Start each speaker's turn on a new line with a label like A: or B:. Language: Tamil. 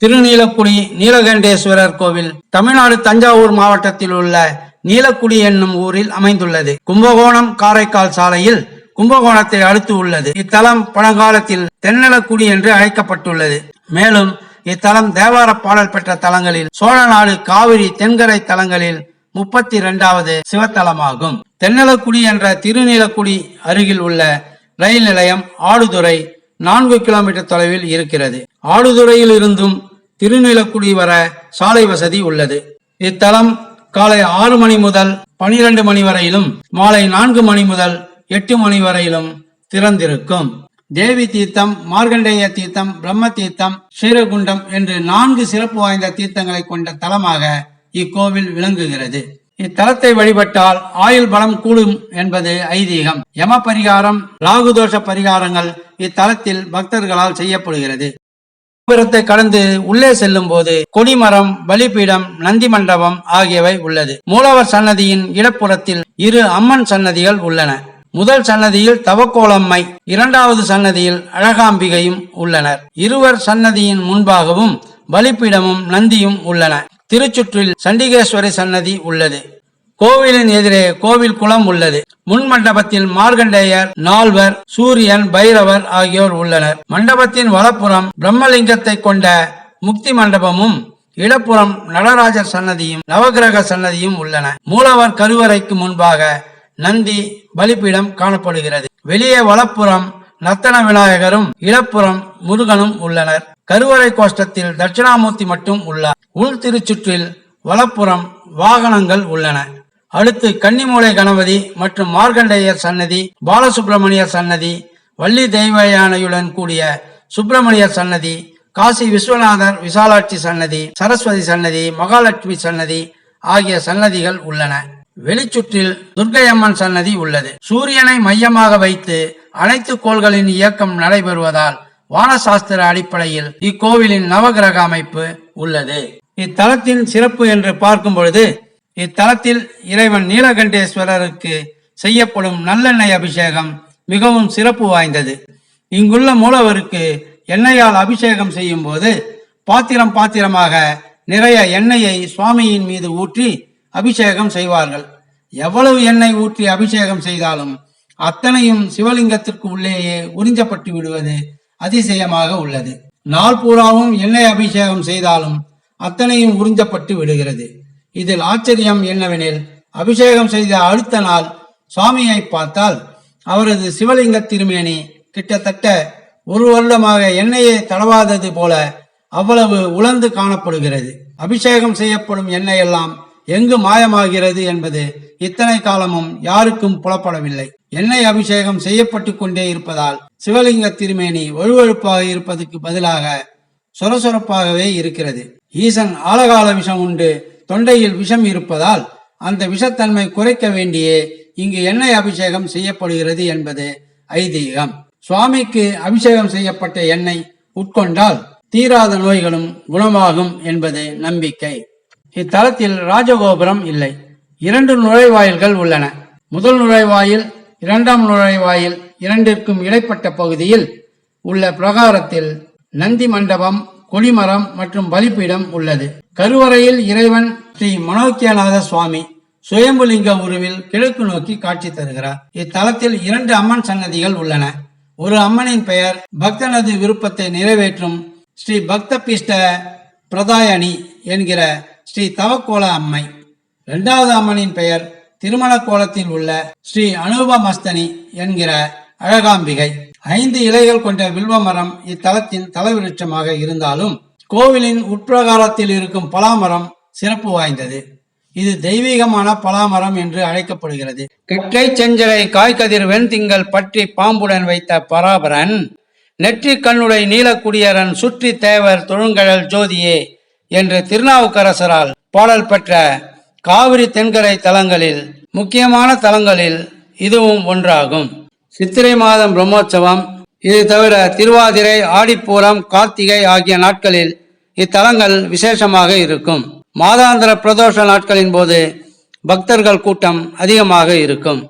A: திருநீலக்குடி நீலகண்டேஸ்வரர் கோவில் தமிழ்நாடு தஞ்சாவூர் மாவட்டத்தில் உள்ள நீலக்குடி என்னும் ஊரில் அமைந்துள்ளது. கும்பகோணம் காரைக்கால் சாலையில் கும்பகோணத்தை அடுத்து உள்ளது. இத்தலம் பழங்காலத்தில் தென்னலக்குடி என்று அழைக்கப்பட்டுள்ளது. மேலும் இத்தலம் தேவார பாடல் பெற்ற தலங்களில் சோழநாடு காவிரி தென்கரை தலங்களில் முப்பத்தி இரண்டாவது சிவத்தலமாகும். தென்னலக்குடி என்ற திருநீலக்குடி அருகில் உள்ள ரயில் நிலையம் ஆடுதுறை நான்கு கிலோமீட்டர் தொலைவில் இருக்கிறது. ஆடுதுறையில் இருந்தும் திருநிலக்குடி வர சாலை வசதி உள்ளது. இத்தலம் காலை ஆறு மணி முதல் பனிரெண்டு மணி வரையிலும் மாலை நான்கு மணி முதல் எட்டு மணி வரையிலும் திறந்திருக்கும். தேவி தீர்த்தம் மார்கண்டேய தீர்த்தம் பிரம்ம தீர்த்தம் ஸ்ரீரகுண்டம் என்று நான்கு சிறப்பு வாய்ந்த தீர்த்தங்களை கொண்ட தலமாக இக்கோவில் விளங்குகிறது. இத்தலத்தை வழிபட்டால் ஆயுள் பலம் கூடும் என்பது ஐதீகம். யம பரிகாரம் ராகுதோஷ பரிகாரங்கள் இத்தலத்தில் பக்தர்களால் செய்யப்படுகிறது. கோபுரத்தை கடந்து உள்ளே செல்லும் போது கொடிமரம் பலிபீடம் நந்தி மண்டபம் ஆகியவை உள்ளது. மூலவர் சன்னதியின் இடப்புறத்தில் இரு அம்மன் சன்னதிகள் உள்ளன. முதல் சன்னதியில் தவக்கோளம்மை இரண்டாவது சன்னதியில் அழகாம்பிகையும் உள்ளனர். இருவர் சன்னதியின் முன்பாகவும் பலிப்பீடமும் நந்தியும் உள்ளன. திருச்சுற்றில் சண்டிகேஸ்வரி சன்னதி உள்ளது. கோவிலின் எதிரே கோவில் குளம் உள்ளது. முன் மண்டபத்தில் மார்கண்டேயர் நால்வர் சூரியன் பைரவர் ஆகியோர் உள்ளனர். மண்டபத்தின் வலப்புறம் பிரம்மலிங்கத்தை கொண்ட முக்தி மண்டபமும் இடப்புறம் நடராஜர் சன்னதியும் நவகிரக சன்னதியும் உள்ளன. மூலவர் கருவறைக்கு முன்பாக நந்தி பலிப்பீடம் காணப்படுகிறது. வெளியே வலப்புறம் நத்தன விநாயகரும் இடப்புறம் முருகனும் உள்ளனர். கருவறை கோஷ்டத்தில் தட்சிணாமூர்த்தி மட்டும் உள்ளார். உள் திருச்சுற்றில் வலப்புறம் வாகனங்கள் உள்ளன. அடுத்து கன்னிமூலை கணபதி மற்றும் மார்க்கண்டேயர் சன்னதி பாலசுப்பிரமணியர் சன்னதி வள்ளி தெய்வயானையுடன் கூடிய சுப்பிரமணியர் சன்னதி காசி விஸ்வநாதர் விசாலாட்சி சன்னதி சரஸ்வதி சன்னதி மகாலட்சுமி சன்னதி ஆகிய சன்னதிகள் உள்ளன. வெளிச்சுற்றில் துர்க்கையம்மன் சன்னதி உள்ளது. சூரியனை மையமாக வைத்து அனைத்து கோள்களின் இயக்கம் நடைபெறுவதால் வானசாஸ்திர அடிப்படையில் இக்கோவிலின் நவகிரக அமைப்பு உள்ளது. இத்தலத்தின் சிறப்பு என்று பார்க்கும் பொழுது இத்தலத்தில் இறைவன் நீலகண்டேஸ்வரருக்கு செய்யப்படும் நல்லெண்ணெய் அபிஷேகம் மிகவும் சிறப்பு வாய்ந்தது. இங்குள்ள மூலவருக்கு எண்ணெயால் அபிஷேகம் செய்யும் போது பாத்திரம் பாத்திரமாக நிறைய எண்ணெயை சுவாமியின் மீது ஊற்றி அபிஷேகம் செய்வார்கள். எவ்வளவு எண்ணெய் ஊற்றி அபிஷேகம் செய்தாலும் அத்தனையும் சிவலிங்கத்திற்கு உள்ளேயே உறிஞ்சப்பட்டு விடுவது அதிசயமாக உள்ளது. நாள் பூராவும் எண்ணெய் அபிஷேகம் செய்தாலும் அத்தனையும் உறிஞ்சப்பட்டு விடுகிறது. இதில் ஆச்சரியம் என்னவெனில் அபிஷேகம் செய்த அடுத்த நாள் சுவாமியை பார்த்தால் அவரது சிவலிங்க திருமேனி கிட்டத்தட்ட ஒரு வருடமாக எண்ணெயை தடவாதது போல அவ்வளவு உலர்ந்து காணப்படுகிறது. அபிஷேகம் செய்யப்படும் எண்ணெய் எல்லாம் எங்கு மாயமாகிறது என்பது இத்தனை காலமும் யாருக்கும் புலப்படவில்லை. எண்ணெய் அபிஷேகம் செய்யப்பட்டு கொண்டே இருப்பதால் சிவலிங்க திருமேனி வழுவழுப்பாக இருப்பதற்கு பதிலாக சொரசொரப்பாகவே இருக்கிறது. ஈசன் ஆலகால விஷம் உண்டு. தொண்டையில் விஷம் இருப்பதால் அந்த விஷத்தன்மை குறைக்க வேண்டியே இங்கு எண்ணெய் அபிஷேகம் செய்யப்படுகிறது என்பது ஐதீகம். சுவாமிக்கு அபிஷேகம் செய்யப்பட்ட எண்ணெய் உட்கொண்டால் தீராத நோய்களும் குணமாகும் என்பது நம்பிக்கை. இத்தலத்தில் ராஜகோபுரம் இல்லை. இரண்டு நுழைவாயில்கள் உள்ளன. முதல் நுழைவாயில் இரண்டாம் நுழைவாயில் இரண்டிற்கும் இடைப்பட்ட பகுதியில் உள்ள பிரகாரத்தில் நந்தி மண்டபம் கொடிமரம் மற்றும் பலிப்பீடம் உள்ளது. கருவறையில் இறைவன் ஸ்ரீ மனோக்கியநாத சுவாமி சுயம்புலிங்க உருவில் கிழக்கு நோக்கி காட்சி தருகிறார். இத்தலத்தில் இரண்டு அம்மன் சன்னதிகள் உள்ளன. ஒரு அம்மனின் பெயர் பக்தனது விருப்பத்தை நிறைவேற்றும் ஸ்ரீ பக்த பீஷ்ட பிரதாயணி என்கிற ஸ்ரீ தவக்கோல அம்மை. இரண்டாவது அம்மனின் பெயர் திருமண கோலத்தில் உள்ள ஸ்ரீ அனுபமஸ்தனி என்கிற அழகாம்பிகை. ஐந்து இலைகள் கொண்ட வில்வ மரம் இத்தலத்தின் தலைவிருட்சமாக இருந்தாலும் கோவிலின் உட்பிரகாரத்தில் இருக்கும் பலாமரம் சிறப்பு வாய்ந்தது. இது தெய்வீகமான பலாமரம் என்று அழைக்கப்படுகிறது. கிட்டை செஞ்சலை காய்கதிர் வெண்திங்கள் பற்றி பாம்புடன் வைத்த பராபரன் நெற்றி கண்ணுடை நீலக்குடியரன் சுற்றி தேவர் தொழுங்கழல் ஜோதியே என்று திருநாவுக்கரசரால் பாடல் பெற்ற காவிரி தென்கரை தலங்களில் முக்கியமான தலங்களில் இதுவும் ஒன்றாகும். சித்திரை மாதம் பிரம்மோற்சவம். இது தவிர திருவாதிரை ஆடிப்பூரம் கார்த்திகை ஆகிய நாட்களில் இத்தலங்கள் விசேஷமாக இருக்கும். மாதாந்திர பிரதோஷ நாட்களின் போது பக்தர்கள் கூட்டம் அதிகமாக இருக்கும்.